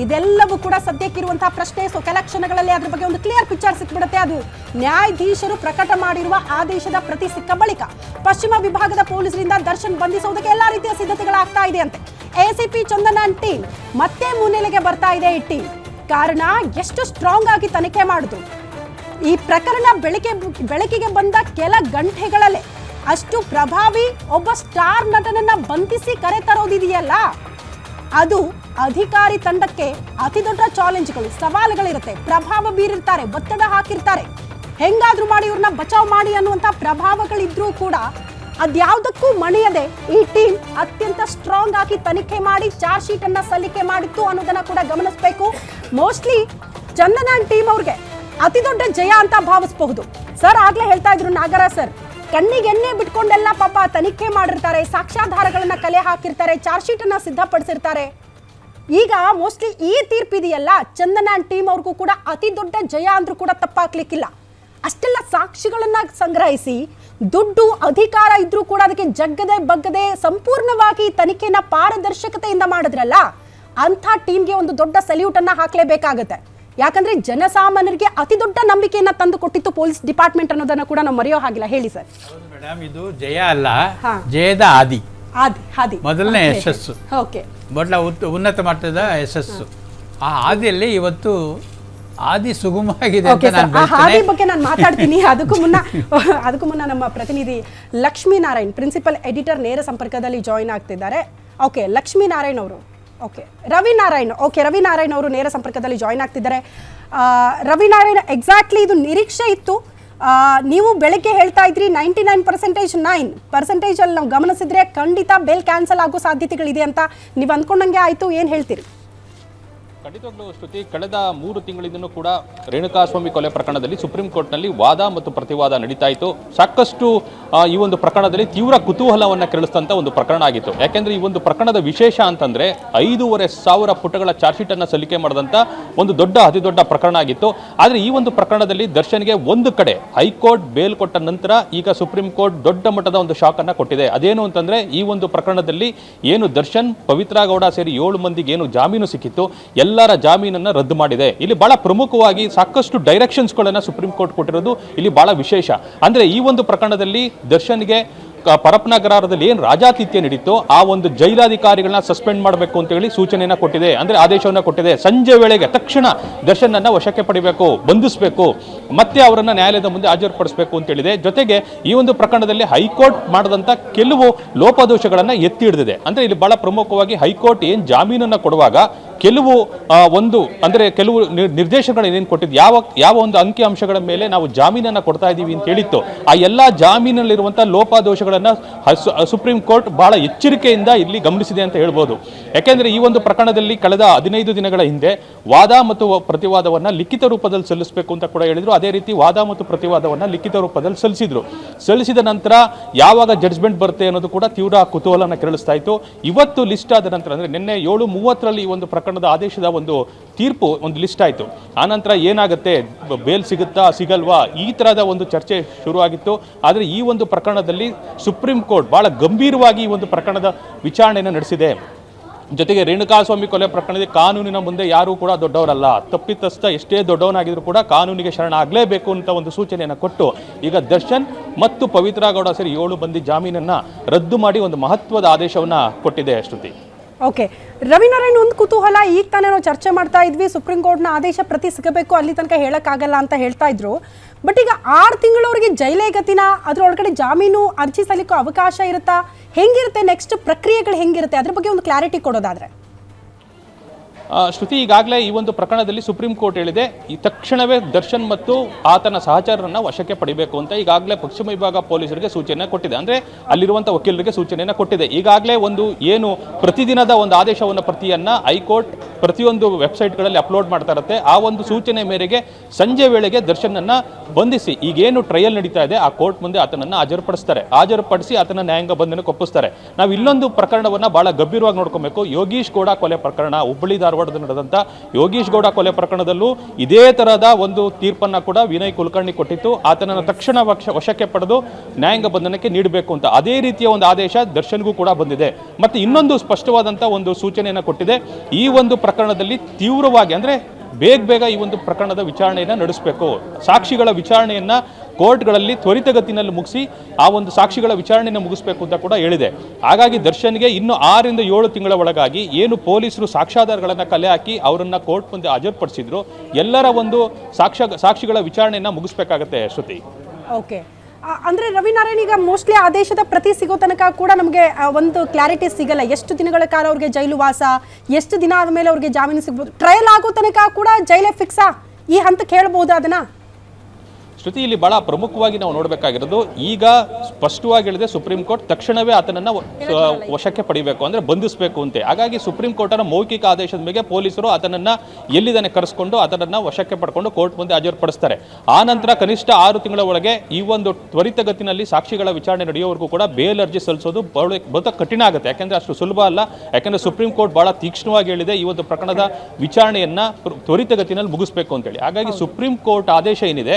ಇದೆಲ್ಲವೂ ಕೂಡ ಸದ್ಯಕ್ಕಿರುವಂತಹ ಪ್ರಶ್ನೆ. ಸೊ ಕೆಲ ಕ್ಷಣಗಳಲ್ಲಿ ಅದ್ರ ಬಗ್ಗೆ ಒಂದು ಕ್ಲಿಯರ್ ಪಿಕ್ಚರ್ ಸಿಕ್ಬಿಡುತ್ತೆ. ಅದು ನ್ಯಾಯಾಧೀಶರು ಪ್ರಕಟ ಮಾಡಿರುವ ಆದೇಶದ ಪ್ರತಿ ಸಿಕ್ಕ ಬಳಿಕ ಪಶ್ಚಿಮ ವಿಭಾಗದ ಪೊಲೀಸರಿಂದ ದರ್ಶನ್ ಬಂಧಿಸುವುದಕ್ಕೆ ಎಲ್ಲಾ ರೀತಿಯ ಸಿದ್ಧತೆಗಳಾಗ್ತಾ ಇದೆ ಅಂತೆ ಎಸಿಪಿ ಚಂದನನ್ ಟೀಮ್ ಮತ್ತೆ ಮುನ್ನೆಲೆಗೆ ಬರ್ತಾ ಇದೆ ಈ ಟೀಮ್ ಕಾರಣ, ಎಷ್ಟು ಸ್ಟ್ರಾಂಗ್ ಆಗಿ ತನಿಖೆ ಮಾಡಿದ್ರು ಈ ಪ್ರಕರಣ ಬೆಳಕಿಗೆ ಬೆಳಕಿಗೆ ಬಂದ ಕೆಲ ಗಂಟೆಗಳಲ್ಲೇ ಅಷ್ಟು ಪ್ರಭಾವಿ ಒಬ್ಬ ಸ್ಟಾರ್ ನಟನನ್ನ ಬಂಧಿಸಿ ಕರೆ ತರೋದಿದೆಯಲ್ಲ? ಅದು ಅಧಿಕಾರಿ ತಂಡಕ್ಕೆ ಅತಿ ದೊಡ್ಡ ಚಾಲೆಂಜ್ಗಳು ಸವಾಲುಗಳಿರುತ್ತೆ. ಪ್ರಭಾವ ಬೀರಿರ್ತಾರೆ, ಒತ್ತಡ ಹಾಕಿರ್ತಾರೆ. ಹೆಂಗಾದ್ರೂ ಮಾಡಿ ಇವ್ರನ್ನ ಬಚಾವ್ ಮಾಡಿ ಅನ್ನುವಂಥ ಪ್ರಭಾವಗಳಿದ್ರೂ ಕೂಡ ಅದ್ಯಾವುದಕ್ಕೂ ಮಣಿಯದೆ ಈ ಟೀಮ್ ಅತ್ಯಂತ ಸ್ಟ್ರಾಂಗ್ ಆಗಿ ತನಿಖೆ ಮಾಡಿ ಚಾರ್ಜ್ ಶೀಟ್ ಅನ್ನ ಸಲ್ಲಿಕೆ ಮಾಡಿತ್ತು ಅನ್ನೋದನ್ನ ಕೂಡ ಗಮನಿಸಬೇಕು. ಮೋಸ್ಟ್ಲಿ ಚಂದನ ಟೀಮ್ ಅವ್ರಿಗೆ ಅತಿ ದೊಡ್ಡ ಜಯ ಅಂತ ಭಾವಿಸಬಹುದು. ಸರ್ ಆಗ್ಲೇ ಹೇಳ್ತಾ ಇದ್ರು ನಾಗರ ಸರ್ ಕಣ್ಣಿಗೆ ಎಣ್ಣೆ ಬಿಟ್ಕೊಂಡೆಲ್ಲ ಪಾಪ ತನಿಖೆ ಮಾಡಿರ್ತಾರೆ, ಸಾಕ್ಷ್ಯಾಧಾರಗಳನ್ನ ಕಲೆ ಹಾಕಿರ್ತಾರೆ ಚಾರ್ಜ್ ಶೀಟ್ ಅನ್ನ ಸಿದ್ಧಪಡಿಸಿರ್ತಾರೆ. ಈಗ ಮೋಸ್ಟ್ಲಿ ಈ ತೀರ್ಪಿದೆಯಲ್ಲ ಚಂದನ ಟೀಮ್ ಅವ್ರಿಗೂ ಕೂಡ ಅತಿ ದೊಡ್ಡ ಜಯ ಅಂದ್ರೂ ಕೂಡ ತಪ್ಪಾಗ್ಲಿಕ್ಕಿಲ್ಲ. ಅಷ್ಟೆಲ್ಲ ಸಾಕ್ಷಿಗಳನ್ನ ಸಂಗ್ರಹಿಸಿ, ದುಡ್ಡು, ಅಧಿಕಾರ ಇದ್ರೂ ಕೂಡ ಅದಕ್ಕೆ ಜಗ್ಗದೆ ಬಗ್ಗದೆ ಸಂಪೂರ್ಣವಾಗಿ ತನಿಖೆನ ಪಾರದರ್ಶಕತೆಯಿಂದ ಮಾಡಿದ್ರಲ್ಲ, ಅಂಥ ಟೀಮ್ಗೆ ಒಂದು ದೊಡ್ಡ ಸಲ್ಯೂಟ್ ಹಾಕಲೇಬೇಕಾಗುತ್ತೆ ಹಾಕ್ಲೇಬೇಕಾಗತ್ತೆ. ಯಾಕಂದ್ರೆ ಜನಸಾಮಾನ್ಯರಿಗೆ ಅತಿ ದೊಡ್ಡ ನಂಬಿಕೆಯನ್ನ ತಂದು ಕೊಟ್ಟಿತ್ತು ಪೊಲೀಸ್ ಡಿಪಾರ್ಟ್ಮೆಂಟ್ ಅನ್ನೋದನ್ನ ಕೂಡ ನಾವು ಮರೆಯೋ ಹಾಗಿಲ್ಲ. ಹೇಳಿ ಸರ್. ಮೇಡಮ್ ಇದು ಜಯ ಅಲ್ಲ. ಜಯದ ಆದಿ. ಹಾದಿ ಮೊದಲನೇ ಯಶಸ್ಸು. ಓಕೆ ಮೊದಲ ಉನ್ನತ ಮಟ್ಟದ ಯಶಸ್ಸು. ಆ ಹಾದಿಯಲ್ಲಿ ಇವತ್ತು ಆದಿ ಸುಗಮವಾಗಿದೆ ಹಾದಿ ಬಗ್ಗೆ ನಾನು ಮಾತಾಡ್ತೀನಿ. ಅದಕ್ಕೂ ಮುನ್ನ ಅದಕ್ಕೂ ಮುನ್ನ ನಮ್ಮ ಪ್ರತಿನಿಧಿ ಲಕ್ಷ್ಮೀನಾರಾಯಣ್ ಪ್ರಿನ್ಸಿಪಲ್ ಎಡಿಟರ್ ನೇರ ಸಂಪರ್ಕದಲ್ಲಿ ಜಾಯಿನ್ ಆಗ್ತಿದ್ದಾರೆ. ಓಕೆ ಲಕ್ಷ್ಮೀನಾರಾಯಣ್ ಅವರು. ಓಕೆ. ರವಿ ನಾರಾಯಣ್ ಓಕೆ ರವಿ ನಾರಾಯಣ್ ಅವರು ನೇರ ಸಂಪರ್ಕದಲ್ಲಿ ಜಾಯಿನ್ ಆಗ್ತಿದ್ದಾರೆ. ರವಿ ನಾರಾಯಣ್ ಎಕ್ಸಾಕ್ಟ್ಲಿ ಇದು ನಿರೀಕ್ಷೆ ಇತ್ತು. ನೀವು ಬೆಳಗ್ಗೆ ಹೇಳ್ತಾ ಇದ್ರಿ ನೈಂಟಿ ನೈನ್ ಪರ್ಸೆಂಟೇಜ್ ನೈನ್ ಪರ್ಸೆಂಟೇಜಲ್ಲಿ ನಾವು ಗಮನಿಸಿದ್ರೆ ಖಂಡಿತ ಬೆಲ್ ಕ್ಯಾನ್ಸಲ್ ಆಗೋ ಸಾಧ್ಯತೆಗಳಿದೆ ಅಂತ ನೀವು ಅಂದ್ಕೊಂಡಂಗೆ ಆಯಿತು. ಏನು ಹೇಳ್ತೀರಿ? ಖಂಡಿತವಾಗ್ಲೂ ಶ್ರುತಿ, ಕಳೆದ ಮೂರು ತಿಂಗಳಿಂದನೂ ಕೂಡ ರೇಣುಕಾಸ್ವಾಮಿ ಕೊಲೆ ಪ್ರಕರಣದಲ್ಲಿ ಸುಪ್ರೀಂ ಕೋರ್ಟ್ನಲ್ಲಿ ವಾದ ಮತ್ತು ಪ್ರತಿವಾದ ನಡೀತಾ ಇತ್ತು ಸಾಕಷ್ಟು ಈ ಒಂದು ಪ್ರಕರಣದಲ್ಲಿ ತೀವ್ರ ಕುತೂಹಲವನ್ನು ಕೆರಳಿಸಿದಂಥ ಒಂದು ಪ್ರಕರಣ ಆಗಿತ್ತು. ಯಾಕೆಂದರೆ ಈ ಒಂದು ಪ್ರಕರಣದ ವಿಶೇಷ ಅಂತಂದ್ರೆ ಐದೂವರೆ ಸಾವಿರ ಪುಟಗಳ ಚಾರ್ಜ್ ಶೀಟ್ ಅನ್ನ ಸಲ್ಲಿಕೆ ಮಾಡಿದಂಥ ಒಂದು ದೊಡ್ಡ ಅತಿ ದೊಡ್ಡ ಪ್ರಕರಣ ಆಗಿತ್ತು. ಆದರೆ ಈ ಒಂದು ಪ್ರಕರಣದಲ್ಲಿ ದರ್ಶನ್ಗೆ ಒಂದು ಕಡೆ ಹೈಕೋರ್ಟ್ ಬೇಲ್ ಕೊಟ್ಟ ನಂತರ ಈಗ ಸುಪ್ರೀಂ ಕೋರ್ಟ್ ದೊಡ್ಡ ಮಟ್ಟದ ಒಂದು ಶಾಕನ್ನು ಕೊಟ್ಟಿದೆ. ಅದೇನು ಅಂತಂದ್ರೆ ಈ ಒಂದು ಪ್ರಕರಣದಲ್ಲಿ ಏನು ದರ್ಶನ್, ಪವಿತ್ರ ಗೌಡ ಸೇರಿ ಏಳು ಮಂದಿಗೆ ಏನು ಜಾಮೀನು ಸಿಕ್ಕಿತ್ತು. ಎಲ್ಲರ ಜಾಮೀನನ್ನು ರದ್ದು ಮಾಡಿದೆ. ಇಲ್ಲಿ ಬಹಳ ಪ್ರಮುಖವಾಗಿ ಸಾಕಷ್ಟು ಡೈರೆಕ್ಷನ್ಸ್ಗಳನ್ನು ಸುಪ್ರೀಂ ಕೋರ್ಟ್ ಕೊಟ್ಟಿರೋದು ಇಲ್ಲಿ ಬಹಳ ವಿಶೇಷ. ಅಂದರೆ ಈ ಒಂದು ಪ್ರಕರಣದಲ್ಲಿ ದರ್ಶನ್ಗೆ ಪರಪ್ನಗರಾರದಲ್ಲಿ ಏನು ರಾಜಾತಿಥ್ಯ ನಡೀತೋ ಆ ಒಂದು ಜೈಲಾಧಿಕಾರಿಗಳನ್ನ ಸಸ್ಪೆಂಡ್ ಮಾಡಬೇಕು ಅಂತ ಹೇಳಿ ಸೂಚನೆಯನ್ನು ಕೊಟ್ಟಿದೆ. ಅಂದರೆ ಆದೇಶವನ್ನು ಕೊಟ್ಟಿದೆ. ಸಂಜೆ ವೇಳೆಗೆ ತಕ್ಷಣ ದರ್ಶನನ್ನು ವಶಕ್ಕೆ ಪಡಿಬೇಕು, ಬಂಧಿಸಬೇಕು, ಮತ್ತೆ ಅವರನ್ನು ನ್ಯಾಯಾಲಯದ ಮುಂದೆ ಹಾಜರುಪಡಿಸಬೇಕು ಅಂತ ಹೇಳಿದೆ. ಜೊತೆಗೆ ಈ ಒಂದು ಪ್ರಕರಣದಲ್ಲಿ ಹೈಕೋರ್ಟ್ ಮಾಡಿದಂಥ ಕೆಲವು ಲೋಪದೋಷಗಳನ್ನು ಎತ್ತಿ ಹಿಡಿದಿದೆ. ಅಂದರೆ ಇಲ್ಲಿ ಬಹಳ ಪ್ರಮುಖವಾಗಿ ಹೈಕೋರ್ಟ್ ಏನು ಜಾಮೀನನ್ನು ಕೊಡುವಾಗ ಕೆಲವು ಒಂದು, ಅಂದರೆ ಕೆಲವು ನಿರ್- ನಿರ್ದೇಶನಗಳು ಏನೇನು ಕೊಟ್ಟಿದ್ದು ಯಾವ ಯಾವ ಒಂದು ಅಂಕಿ ಅಂಶಗಳ ಮೇಲೆ ನಾವು ಜಾಮೀನನ್ನು ಕೊಡ್ತಾ ಇದ್ದೀವಿ ಅಂತ ಹೇಳಿತ್ತು. ಆ ಎಲ್ಲ ಜಾಮೀನಲ್ಲಿರುವಂಥ ಲೋಪದೋಷಗಳನ್ನು ಸುಪ್ರೀಂ ಕೋರ್ಟ್ ಬಹಳ ಎಚ್ಚರಿಕೆಯಿಂದ ಇಲ್ಲಿ ಗಮನಿಸಿದೆ ಅಂತ ಹೇಳ್ಬೋದು. ಯಾಕೆಂದರೆ ಈ ಒಂದು ಪ್ರಕರಣದಲ್ಲಿ ಕಳೆದ ಹದಿನೈದು ದಿನಗಳ ಹಿಂದೆ ವಾದ ಮತ್ತು ಪ್ರತಿವಾದವನ್ನು ಲಿಖಿತ ರೂಪದಲ್ಲಿ ಸಲ್ಲಿಸಬೇಕು ಅಂತ ಕೂಡ ಹೇಳಿದರು. ಅದೇ ರೀತಿ ವಾದ ಮತ್ತು ಪ್ರತಿವಾದವನ್ನು ಲಿಖಿತ ರೂಪದಲ್ಲಿ ಸಲ್ಲಿಸಿದರು. ಸಲ್ಲಿಸಿದ ನಂತರ ಯಾವಾಗ ಜಡ್ಜ್ಮೆಂಟ್ ಬರುತ್ತೆ ಅನ್ನೋದು ಕೂಡ ತೀವ್ರ ಕುತೂಹಲನ ಕೆರಳಿಸ್ತಾ ಇತ್ತು. ಇವತ್ತು ಲಿಸ್ಟ್ ಆದ ನಂತರ, ಅಂದರೆ ನಿನ್ನೆ ಏಳು ಮೂವತ್ತರಲ್ಲಿ ಈ ಒಂದು ಪ್ರಕರಣದ ಆದೇಶದ ಒಂದು ತೀರ್ಪು, ಒಂದು ಲಿಸ್ಟ್ ಆಯಿತು. ಆನಂತರ ಏನಾಗುತ್ತೆ? ಬೇಲ್ ಸಿಗುತ್ತಾ, ಸಿಗಲ್ವಾ? ಈ ಥರದ ಒಂದು ಚರ್ಚೆ ಶುರುವಾಗಿತ್ತು. ಆದರೆ ಈ ಒಂದು ಪ್ರಕರಣದಲ್ಲಿ ಸುಪ್ರೀಂ ಕೋರ್ಟ್ ಭಾಳ ಗಂಭೀರವಾಗಿ ಈ ಒಂದು ಪ್ರಕರಣದ ವಿಚಾರಣೆಯನ್ನು ನಡೆಸಿದೆ. ಜೊತೆಗೆ ರೇಣುಕಾಸ್ವಾಮಿ ಕೊಲೆ ಪ್ರಕರಣದ ಕಾನೂನಿನ ಮುಂದೆ ಯಾರೂ ಕೂಡ ದೊಡ್ಡವರಲ್ಲ. ತಪ್ಪಿತಸ್ಥ ಎಷ್ಟೇ ದೊಡ್ಡವನಾಗಿದ್ರು ಕೂಡ ಕಾನೂನಿಗೆ ಶರಣ ಆಗಲೇಬೇಕು ಅಂತ ಒಂದು ಸೂಚನೆಯನ್ನು ಕೊಟ್ಟು, ಈಗ ದರ್ಶನ್ ಮತ್ತು ಪವಿತ್ರ ಗೌಡ ಸೇರಿ ಏಳು ಮಂದಿ ಜಾಮೀನನ್ನು ರದ್ದು ಮಾಡಿ ಒಂದು ಮಹತ್ವದ ಆದೇಶವನ್ನು ಕೊಟ್ಟಿದೆ ಶ್ರುತಿ. ಓಕೆ. ರವಿನಾರಾಯಣ್ ಒಂದು ಕುತೂಹಲ, ಈಗ ತಾನೇ ನಾವು ಚರ್ಚೆ ಮಾಡ್ತಾ ಇದ್ವಿ, ಸುಪ್ರೀಂ ಕೋರ್ಟ್ನ ಆದೇಶ ಪ್ರತಿ ಸಿಗಬೇಕು, ಅಲ್ಲಿ ತನಕ ಹೇಳೋಕ್ಕಾಗಲ್ಲ ಅಂತ ಹೇಳ್ತಾ ಇದ್ರು. ಬಟ್ ಈಗ ಆರು ತಿಂಗಳವರಿಗೆ ಜೈಲೇ ಗತಿನ, ಅದ್ರೊಳಗಡೆ ಜಾಮೀನು ಅರ್ಜಿ ಸಲ್ಲಿಕೋ ಅವಕಾಶ ಇರುತ್ತಾ? ಹೆಂಗಿರುತ್ತೆ? ನೆಕ್ಸ್ಟ್ ಪ್ರಕ್ರಿಯೆಗಳು ಹೆಂಗಿರುತ್ತೆ? ಅದ್ರ ಬಗ್ಗೆ ಒಂದು ಕ್ಲಾರಿಟಿ ಕೊಡೋದಾದ್ರೆ. ಶ್ರುತಿ ಈಗಾಗಲೇ ಈ ಒಂದು ಪ್ರಕರಣದಲ್ಲಿ ಸುಪ್ರೀಂ ಕೋರ್ಟ್ ಹೇಳಿದೆ, ಈ ತಕ್ಷಣವೇ ದರ್ಶನ್ ಮತ್ತು ಆತನ ಸಹಚರರನ್ನು ವಶಕ್ಕೆ ಪಡಿಬೇಕು ಅಂತ ಈಗಾಗಲೇ ಪಶ್ಚಿಮ ವಿಭಾಗ ಪೊಲೀಸರಿಗೆ ಸೂಚನೆ ಕೊಟ್ಟಿದೆ. ಅಂದ್ರೆ ಅಲ್ಲಿರುವಂಥ ವಕೀಲರಿಗೆ ಸೂಚನೆಯನ್ನು ಕೊಟ್ಟಿದೆ. ಈಗಾಗಲೇ ಒಂದು ಏನು ಪ್ರತಿದಿನದ ಒಂದು ಆದೇಶವನ್ನು ಪ್ರತಿಯನ್ನ ಹೈಕೋರ್ಟ್ ಪ್ರತಿಯೊಂದು ವೆಬ್ಸೈಟ್ಗಳಲ್ಲಿ ಅಪ್ಲೋಡ್ ಮಾಡ್ತಾ ಇರುತ್ತೆ. ಆ ಒಂದು ಸೂಚನೆ ಮೇರೆಗೆ ಸಂಜೆ ವೇಳೆಗೆ ದರ್ಶನನ್ನ ಬಂಧಿಸಿ. ಈಗೇನು ಟ್ರಯಲ್ ನಡೀತಾ ಇದೆ, ಆ ಕೋರ್ಟ್ ಮುಂದೆ ಆತನನ್ನ ಹಾಜರುಪಡಿಸ್ತಾರೆ. ಹಾಜರುಪಡಿಸಿ ಆತನ ನ್ಯಾಯಾಂಗ ಬಂಧನಕ್ಕೆ ಒಪ್ಪಿಸ್ತಾರೆ ನಾವು ಇಲ್ಲೊಂದು ಪ್ರಕರಣವನ್ನ ಬಹಳ ಗಂಭೀರವಾಗಿ ನೋಡ್ಕೋಬೇಕು. ಯೋಗೀಶ್ ಗೌಡ ಕೊಲೆ ಪ್ರಕರಣ, ಹುಬ್ಬಳ್ಳಿ ಧಾರವಾಡದಲ್ಲಿ ನಡೆದಂತ ಯೋಗೀಶ್ ಗೌಡ ಕೊಲೆ ಪ್ರಕರಣದಲ್ಲೂ ಇದೇ ತರಹದ ಒಂದು ತೀರ್ಪನ್ನ ಕೂಡ ವಿನಯ್ ಕುಲಕರ್ಣಿ ಕೊಟ್ಟಿತ್ತು. ಆತನನ್ನು ತಕ್ಷಣ ವಶ ವಶಕ್ಕೆ ಪಡೆದು ನ್ಯಾಯಾಂಗ ಬಂಧನಕ್ಕೆ ನೀಡಬೇಕು ಅಂತ. ಅದೇ ರೀತಿಯ ಒಂದು ಆದೇಶ ದರ್ಶನ್ಗೂ ಕೂಡ ಬಂದಿದೆ. ಮತ್ತೆ ಇನ್ನೊಂದು ಸ್ಪಷ್ಟವಾದಂಥ ಒಂದು ಸೂಚನೆಯನ್ನು ಕೊಟ್ಟಿದೆ. ಈ ಒಂದು ಪ್ರಕರಣ ಪ್ರಕರಣದಲ್ಲಿ ತೀವ್ರವಾಗಿ, ಅಂದರೆ ಬೇಗ ಬೇಗ ಈ ಒಂದು ಪ್ರಕರಣದ ವಿಚಾರಣೆಯನ್ನು ನಡೆಸಬೇಕು. ಸಾಕ್ಷಿಗಳ ವಿಚಾರಣೆಯನ್ನು ಕೋರ್ಟ್ಗಳಲ್ಲಿ ತ್ವರಿತಗತಿನಲ್ಲಿ ಮುಗಿಸಿ ಆ ಒಂದು ಸಾಕ್ಷಿಗಳ ವಿಚಾರಣೆಯನ್ನು ಮುಗಿಸ್ಬೇಕು ಅಂತ ಕೂಡ ಹೇಳಿದೆ. ಹಾಗಾಗಿ ದರ್ಶನ್ಗೆ ಇನ್ನು ಆರರಿಂದ ಏಳು ತಿಂಗಳ ಒಳಗಾಗಿ ಏನು ಪೊಲೀಸರು ಸಾಕ್ಷ್ಯಾಧಾರಗಳನ್ನು ಕಲೆ ಹಾಕಿ ಅವರನ್ನು ಕೋರ್ಟ್ ಮುಂದೆ ಹಾಜರುಪಡಿಸಿದ್ರು, ಎಲ್ಲರ ಒಂದು ಸಾಕ್ಷ್ಯ ಸಾಕ್ಷಿಗಳ ವಿಚಾರಣೆಯನ್ನು ಮುಗಿಸ್ಬೇಕಾಗತ್ತೆ ಶ್ರುತಿ. ಓಕೆ. ಅಂದ್ರೆ ರವಿನಾರಾಯಣ್ ಈಗ ಮೋಸ್ಟ್ಲಿ ಆದೇಶದ ಪ್ರತಿ ಸಿಗೋ ತನಕ ಕೂಡ ನಮಗೆ ಒಂದು ಕ್ಲಾರಿಟಿ ಸಿಗಲ್ಲ. ಎಷ್ಟು ದಿನಗಳ ಕಾಲ ಅವ್ರಿಗೆ ಜೈಲು ವಾಸ, ಎಷ್ಟು ದಿನ ಆದಮೇಲೆ ಅವ್ರಿಗೆ ಜಾಮೀನು ಸಿಗ್ಬೋದು? ಟ್ರಯಲ್ ಆಗೋ ತನಕ ಕೂಡ ಜೈಲೇ ಫಿಕ್ಸಾ ಈ ಹಂತಕ್ಕೆ ಹೇಳ್ಬೋದು ಅದನ್ನ? ಶ್ರುತಿ ಇಲ್ಲಿ ಬಹಳ ಪ್ರಮುಖವಾಗಿ ನಾವು ನೋಡಬೇಕಾಗಿರೋದು ಈಗ ಸ್ಪಷ್ಟವಾಗಿ ಹೇಳಿದೆ ಸುಪ್ರೀಂ ಕೋರ್ಟ್ ತಕ್ಷಣವೇ ಆತನನ್ನು ವಶಕ್ಕೆ ಪಡಿಬೇಕು ಅಂದರೆ ಬಂಧಿಸಬೇಕು ಅಂತೆ. ಹಾಗಾಗಿ ಸುಪ್ರೀಂ ಕೋರ್ಟನ ಮೌಖಿಕ ಆದೇಶದ ಮೇಲೆ ಪೊಲೀಸರು ಆತನನ್ನು ಎಲ್ಲಿದ್ದಾನೆ ಕರೆಸ್ಕೊಂಡು ಆತನನ್ನು ವಶಕ್ಕೆ ಪಡ್ಕೊಂಡು ಕೋರ್ಟ್ ಮುಂದೆ ಹಾಜರುಪಡಿಸ್ತಾರೆ. ಆ ನಂತರ ಕನಿಷ್ಠ ಆರು ತಿಂಗಳ ಒಳಗೆ ಈ ಒಂದು ತ್ವರಿತಗತಿನಲ್ಲಿ ಸಾಕ್ಷಿಗಳ ವಿಚಾರಣೆ ನಡೆಯೋವರೆಗೂ ಕೂಡ ಬೇಲ್ ಅರ್ಜಿ ಸಲ್ಲಿಸೋದು ಬಹಳ ಬಹುತ ಕಠಿಣ ಆಗುತ್ತೆ. ಯಾಕೆಂದರೆ ಅಷ್ಟು ಸುಲಭ ಅಲ್ಲ. ಯಾಕೆಂದರೆ ಸುಪ್ರೀಂ ಕೋರ್ಟ್ ಬಹಳ ತೀಕ್ಷ್ಣವಾಗಿ ಹೇಳಿದೆ ಈ ಒಂದು ಪ್ರಕರಣದ ವಿಚಾರಣೆಯನ್ನು ತ್ವರಿತಗತಿನಲ್ಲಿ ಮುಗಿಸ್ಬೇಕು ಅಂತೇಳಿ. ಹಾಗಾಗಿ ಸುಪ್ರೀಂ ಕೋರ್ಟ್ ಆದೇಶ ಏನಿದೆ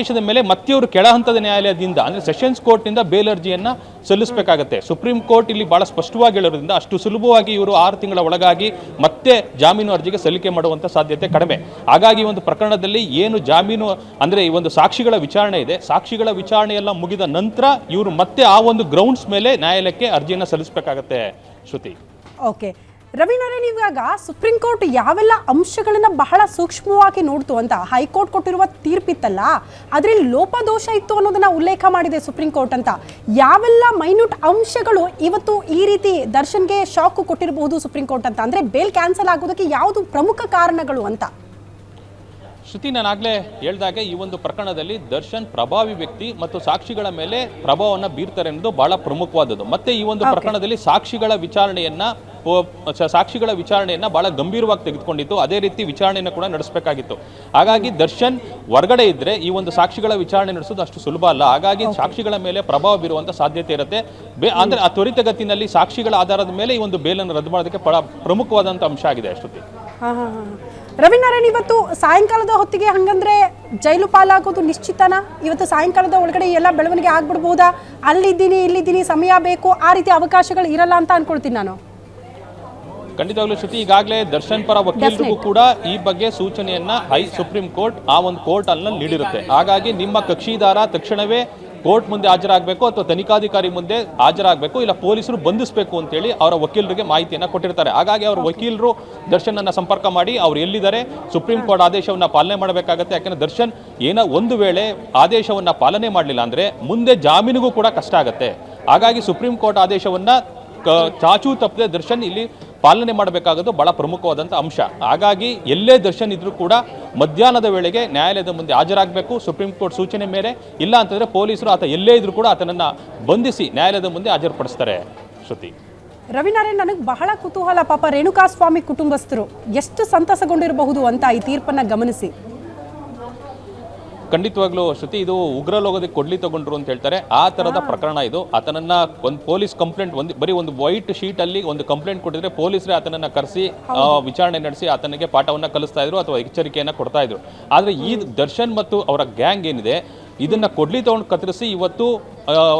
ಆದೇಶದ ಮೇಲೆ ಮತ್ತೆ ಇವರು ಕೆಳ ಹಂತದ ನ್ಯಾಯಾಲಯದಿಂದ, ಅಂದರೆ ಸೆಷನ್ಸ್ ಕೋರ್ಟ್ನಿಂದ ಬೇಲ್ ಅರ್ಜಿಯನ್ನು ಸಲ್ಲಿಸಬೇಕಾಗತ್ತೆ. ಸುಪ್ರೀಂ ಕೋರ್ಟ್ ಇಲ್ಲಿ ಭಾಳ ಸ್ಪಷ್ಟವಾಗಿ ಹೇಳೋದ್ರಿಂದ ಅಷ್ಟು ಸುಲಭವಾಗಿ ಇವರು ಆರು ತಿಂಗಳ ಒಳಗಾಗಿ ಮತ್ತೆ ಜಾಮೀನು ಅರ್ಜಿಗೆ ಸಲ್ಲಿಕೆ ಮಾಡುವಂಥ ಸಾಧ್ಯತೆ ಕಡಿಮೆ. ಹಾಗಾಗಿ ಒಂದು ಪ್ರಕರಣದಲ್ಲಿ ಏನು ಜಾಮೀನು, ಅಂದರೆ ಈ ಒಂದು ಸಾಕ್ಷಿಗಳ ವಿಚಾರಣೆ ಇದೆ. ಸಾಕ್ಷಿಗಳ ವಿಚಾರಣೆ ಎಲ್ಲ ಮುಗಿದ ನಂತರ ಇವರು ಮತ್ತೆ ಆ ಒಂದು ಗ್ರೌಂಡ್ಸ್ ಮೇಲೆ ನ್ಯಾಯಾಲಯಕ್ಕೆ ಅರ್ಜಿಯನ್ನು ಸಲ್ಲಿಸಬೇಕಾಗತ್ತೆ. ಶ್ರುತಿ. ಓಕೆ ರವಿನಾರಾಯಣ್ ಇವಾಗ ಸುಪ್ರೀಂ ಕೋರ್ಟ್ ಯಾವೆಲ್ಲ ಅಂಶಗಳನ್ನ ಬಹಳ ಸೂಕ್ಷ್ಮವಾಗಿ ನೋಡ್ತು ಅಂತ ಹೈಕೋರ್ಟ್ ಕೊಟ್ಟಿರುವ ತೀರ್ಪಿತ್ತಲ್ಲ, ಅದರಲ್ಲಿ ಲೋಪದೋಷ ಇತ್ತು ಅನ್ನೋದನ್ನ ಉಲ್ಲೇಖ ಮಾಡಿದೆ ಸುಪ್ರೀಂ ಕೋರ್ಟ್ ಅಂತ. ಯಾವೆಲ್ಲ ಮೈನ್ಯೂಟ್ ಅಂಶಗಳು ಇವತ್ತು ಈ ರೀತಿ ದರ್ಶನ್ಗೆ ಶಾಕ್ ಕೊಟ್ಟಿರಬಹುದು ಸುಪ್ರೀಂ ಕೋರ್ಟ್ ಅಂತ? ಅಂದ್ರೆ ಬೇಲ್ ಕ್ಯಾನ್ಸಲ್ ಆಗೋದಕ್ಕೆ ಯಾವುದು ಪ್ರಮುಖ ಕಾರಣಗಳು ಅಂತ? ಶ್ರುತಿ ನಾನಾಗಲೇ ಹೇಳ್ದಾಗೆ ಈ ಒಂದು ಪ್ರಕರಣದಲ್ಲಿ ದರ್ಶನ್ ಪ್ರಭಾವಿ ವ್ಯಕ್ತಿ ಮತ್ತು ಸಾಕ್ಷಿಗಳ ಮೇಲೆ ಪ್ರಭಾವವನ್ನು ಬೀರ್ತಾರೆ ಅನ್ನೋದು ಬಹಳ ಪ್ರಮುಖವಾದದ್ದು. ಮತ್ತೆ ಈ ಒಂದು ಪ್ರಕರಣದಲ್ಲಿ ಸಾಕ್ಷಿಗಳ ವಿಚಾರಣೆಯನ್ನ ಸಾಕ್ಷಿಗಳ ವಿಚಾರಣೆಯನ್ನ ಬಹಳ ಗಂಭೀರವಾಗಿ ತೆಗೆದುಕೊಂಡಿತ್ತು. ಅದೇ ರೀತಿ ವಿಚಾರಣೆಯನ್ನು ಕೂಡ ನಡೆಸಬೇಕಾಗಿತ್ತು. ಹಾಗಾಗಿ ದರ್ಶನ್ ಹೊರಗಡೆ ಇದ್ರೆ ಈ ಒಂದು ಸಾಕ್ಷಿಗಳ ವಿಚಾರಣೆ ನಡೆಸೋದು ಅಷ್ಟು ಸುಲಭ ಅಲ್ಲ. ಹಾಗಾಗಿ ಸಾಕ್ಷಿಗಳ ಮೇಲೆ ಪ್ರಭಾವ ಬೀರುವಂತ ಸಾಧ್ಯತೆ ಇರುತ್ತೆ. ಅಂದ್ರೆ ಆ ತ್ವರಿತಗತಿನಲ್ಲಿ ಸಾಕ್ಷಿಗಳ ಆಧಾರದ ಮೇಲೆ ಈ ಒಂದು ಬೇಲನ್ನು ರದ್ದು ಮಾಡೋದಕ್ಕೆ ಬಹಳ ಪ್ರಮುಖವಾದಂಥ ಅಂಶ ಆಗಿದೆ ಅಷ್ಟೊತ್ತಿ. ರವಿನಾರಾಯಣ್ ಇವತ್ತು ಸಾಯಂಕಾಲದ ಹೊತ್ತಿಗೆ ಹಂಗಂದ್ರೆ ಜೈಲು ಪಾಲಾಗೋದು ನಿಶ್ಚಿತನಾ? ಇವತ್ತು ಸಾಯಂಕಾಲದ ಒಳಗಡೆ ಎಲ್ಲ ಬೆಳವಣಿಗೆ ಆಗ್ಬಿಡ್ಬೋದಾ? ಅಲ್ಲಿದ್ದೀನಿ ಇಲ್ಲಿದ್ದೀನಿ ಸಮಯ ಬೇಕು ಆ ರೀತಿ ಅವಕಾಶಗಳು ಇರಲ್ಲ ಅಂತ ಅನ್ಕೊಳ್ತೀನಿ ನಾನು. ಖಂಡಿತವಾಗ್ಲೂ ಶ್ರುತಿ ಈಗಾಗಲೇ ದರ್ಶನ್ ಪರ ವಕೀಲರಿಗೂ ಕೂಡ ಈ ಬಗ್ಗೆ ಸೂಚನೆಯನ್ನ ಹೈ ಸುಪ್ರೀಂ ಕೋರ್ಟ್ ಆ ಒಂದು ಕೋರ್ಟ್ ಅಲ್ಲಿ ನೀಡಿರುತ್ತೆ. ಹಾಗಾಗಿ ನಿಮ್ಮ ಕಕ್ಷಿದಾರ ತಕ್ಷಣವೇ ಕೋರ್ಟ್ ಮುಂದೆ ಹಾಜರಾಗಬೇಕು ಅಥವಾ ತನಿಖಾಧಿಕಾರಿ ಮುಂದೆ ಹಾಜರಾಗಬೇಕು ಇಲ್ಲ ಪೊಲೀಸರು ಬಂಧಿಸಬೇಕು ಅಂತೇಳಿ ಅವರ ವಕೀಲರಿಗೆ ಮಾಹಿತಿಯನ್ನು ಕೊಟ್ಟಿರ್ತಾರೆ. ಹಾಗಾಗಿ ಅವರ ವಕೀಲರು ದರ್ಶನನ್ನು ಸಂಪರ್ಕ ಮಾಡಿ ಅವ್ರು ಎಲ್ಲಿದ್ದಾರೆ ಸುಪ್ರೀಂ ಕೋರ್ಟ್ ಆದೇಶವನ್ನು ಪಾಲನೆ ಮಾಡಬೇಕಾಗತ್ತೆ. ಯಾಕೆಂದರೆ ದರ್ಶನ್ ಏನೋ ಒಂದು ವೇಳೆ ಆದೇಶವನ್ನು ಪಾಲನೆ ಮಾಡಲಿಲ್ಲ ಅಂದರೆ ಮುಂದೆ ಜಾಮೀನಿಗೂ ಕೂಡ ಕಷ್ಟ ಆಗುತ್ತೆ. ಹಾಗಾಗಿ ಸುಪ್ರೀಂ ಕೋರ್ಟ್ ಆದೇಶವನ್ನು ಕ- ಚಾಚೂ ತಪ್ಪದೆ ದರ್ಶನ್ ಇಲ್ಲಿ ಪಾಲನೆ ಮಾಡಬೇಕಾಗೋದು ಬಹಳ ಪ್ರಮುಖವಾದಂಥ ಅಂಶ. ಹಾಗಾಗಿ ಎಲ್ಲೇ ದರ್ಶನ್ ಇದ್ರೂ ಕೂಡ ಮಧ್ಯಾಹ್ನದ ವೇಳೆಗೆ ನ್ಯಾಯಾಲಯದ ಮುಂದೆ ಹಾಜರಾಗಬೇಕು, ಸುಪ್ರೀಂ ಕೋರ್ಟ್ ಸೂಚನೆ ಮೇಲೆ ಇಲ್ಲ ಅಂತಂದರೆ ಪೊಲೀಸರು ಆತ ಎಲ್ಲೇ ಇದ್ರೂ ಕೂಡ ಆತನನ್ನು ಬಂಧಿಸಿ ನ್ಯಾಯಾಲಯದ ಮುಂದೆ ಹಾಜರುಪಡಿಸ್ತಾರೆ. ಶ್ರುತಿ. ರವಿನಾರಾಯಣ್, ನನಗೆ ಬಹಳ ಕುತೂಹಲ ಪಾಪ ರೇಣುಕಾಸ್ವಾಮಿ ಕುಟುಂಬಸ್ಥರು. ಎಷ್ಟು ಸಂತಸಗೊಂಡಿರಬಹುದು ಅಂತ ಈ ತೀರ್ಪನ್ನು ಗಮನಿಸಿ. ಖಂಡಿತವಾಗ್ಲೂ ಶ್ರುತಿ ಇದು ಉಗ್ರ ಉಗ್ರಲೋಗದಕ್ಕೆ ಕೊಡ್ಲಿ ತಗೊಂಡ್ರು ಅಂತ ಹೇಳ್ತಾರೆ. ಆ ತರದ ಪ್ರಕರಣ ಇದು. ಆತನನ್ನ ಒಂದು ಪೊಲೀಸ್ ಕಂಪ್ಲೇಂಟ್ ಒಂದು ಬರೀ ಒಂದು ವೈಟ್ ಶೀಟ್ ಅಲ್ಲಿ ಒಂದು ಕಂಪ್ಲೇಂಟ್ ಕೊಟ್ಟಿದ್ರೆ ಪೊಲೀಸರೇ ಆತನನ್ನ ಕರೆಸಿ ವಿಚಾರಣೆ ನಡೆಸಿ ಆತನಿಗೆ ಪಾಠವನ್ನ ಕಲಿಸ್ತಾ ಇದ್ರು ಅಥವಾ ಎಚ್ಚರಿಕೆಯನ್ನ ಕೊಡ್ತಾ ಇದ್ರು. ಆದ್ರೆ ಈ ದರ್ಶನ್ ಮತ್ತು ಅವರ ಗ್ಯಾಂಗ್ ಏನಿದೆ ಇದನ್ನ ಕೊಡ್ಲಿ ತಗೊಂಡು ಕತ್ತರಿಸಿ ಇವತ್ತು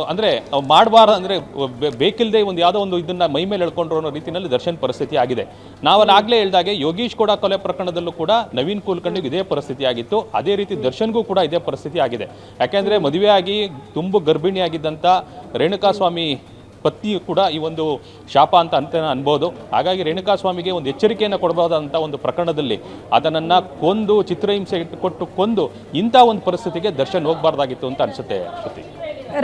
ಅಂದರೆ ಅಂದ್ರೆ ಮಾಡಬಾರ ಅಂದ್ರೆ ಬೆ- ಬೇಕಿಲ್ದೆ ಒಂದು ಯಾವುದೋ ಒಂದು ಇದನ್ನ ಮೈ ಮೇಲೆ ಹೇಳ್ಕೊಂಡ್ರು ಅನ್ನೋ ರೀತಿಯಲ್ಲಿ ದರ್ಶನ್ ಪರಿಸ್ಥಿತಿ ಆಗಿದೆ. ನಾವಲ್ಲಿ ಆಗ್ಲೇ ಹೇಳ್ದಾಗೆ ಯೋಗೀಶ್ ಕೂಡ ಕೊಲೆ ಪ್ರಕರಣದಲ್ಲೂ ಕೂಡ ನವೀನ್ ಕುಲಕರ್ಣಿಗೂ ಇದೇ ಪರಿಸ್ಥಿತಿ ಆಗಿತ್ತು. ಅದೇ ರೀತಿ ದರ್ಶನ್ಗೂ ಕೂಡ ಇದೇ ಪರಿಸ್ಥಿತಿ ಆಗಿದೆ. ಯಾಕೆಂದರೆ ಮದುವೆಯಾಗಿ ತುಂಬು ಗರ್ಭಿಣಿಯಾಗಿದ್ದಂಥ ರೇಣುಕಾಸ್ವಾಮಿ ಪತ್ನಿ ಕೂಡ ಈ ಒಂದು ಶಾಪ ಅಂತ ಅಂತ ಅನ್ಬೋದು. ಹಾಗಾಗಿ ರೇಣುಕಾ ಸ್ವಾಮಿಗೆ ಒಂದು ಎಚ್ಚರಿಕೆಯನ್ನು ಕೊಡಬಹುದಾದಂಥ ಒಂದು ಪ್ರಕರಣದಲ್ಲಿ ಅದನ್ನು ಕೊಂದು ಚಿತ್ರಹಿಂಸೆ ಕೊಟ್ಟು ಕೊಂದು ಇಂಥ ಒಂದು ಪರಿಸ್ಥಿತಿಗೆ ದರ್ಶನ್ ಹೋಗಬಾರ್ದಾಗಿತ್ತು ಅಂತ ಅನಿಸುತ್ತೆ ಶ್ರುತಿ.